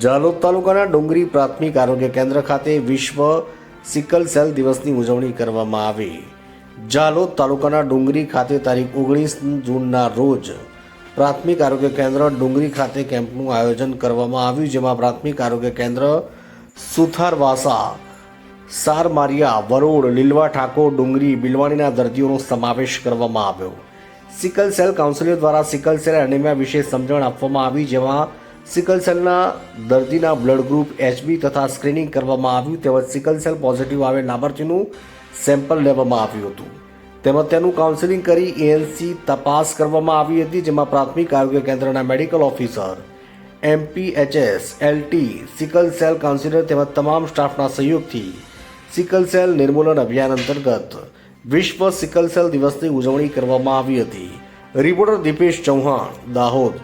જાલોદ તાલુકાના ડુંગરી પ્રાથમિક આરોગ્ય કેન્દ્ર ખાતે વિશ્વ સિકલ સેલ દિવસની ઉજવણી કરવામાં આવી. જાલોદ તાલુકાના ડુંગરી ખાતે તારીખ ઓગણીસ જૂનના રોજ પ્રાથમિક આરોગ્ય કેન્દ્ર ડુંગરી ખાતે કેમ્પનું આયોજન કરવામાં આવ્યું, જેમાં પ્રાથમિક આરોગ્ય કેન્દ્ર સુથારવાસા, સારમારિયા વરોડ લીલવા ઠાકોર, ડુંગરી, બિલવાણીના દર્દીઓનો સમાવેશ કરવામાં આવ્યો. સિકલ સેલ કાઉન્સિલર દ્વારા સિકલ સેલ એનેમિયા વિશે સમજણ આપવામાં આવી, જેમાં સિકલ સેલના દર્દીના બ્લડ ગ્રુપ એચબી તથા સ્ક્રીનિંગ કરવામાં આવ્યું. તેમજ સિકલ સેલ પોઝિટિવ આવેલ લાભાર્થીનું સેમ્પલ લેવામાં આવ્યું હતું. તેમજ તેનું કાઉન્સેલિંગ કરી એએનસી તપાસ કરવામાં આવી હતી, જેમાં પ્રાથમિક આરોગ્ય કેન્દ્રના medical officer MPHS LT sickle cell counsellor તેમજ તમામ સ્ટાફના સહયોગથી સિકલ સેલ નિર્મૂલન અભિયાન અંતર્ગત વિશ્વ સિકલ સેલ દિવસની ઉજવણી કરવામાં આવી હતી. રિપોર્ટર દીપેશ ચૌહાણ, દાહોદ.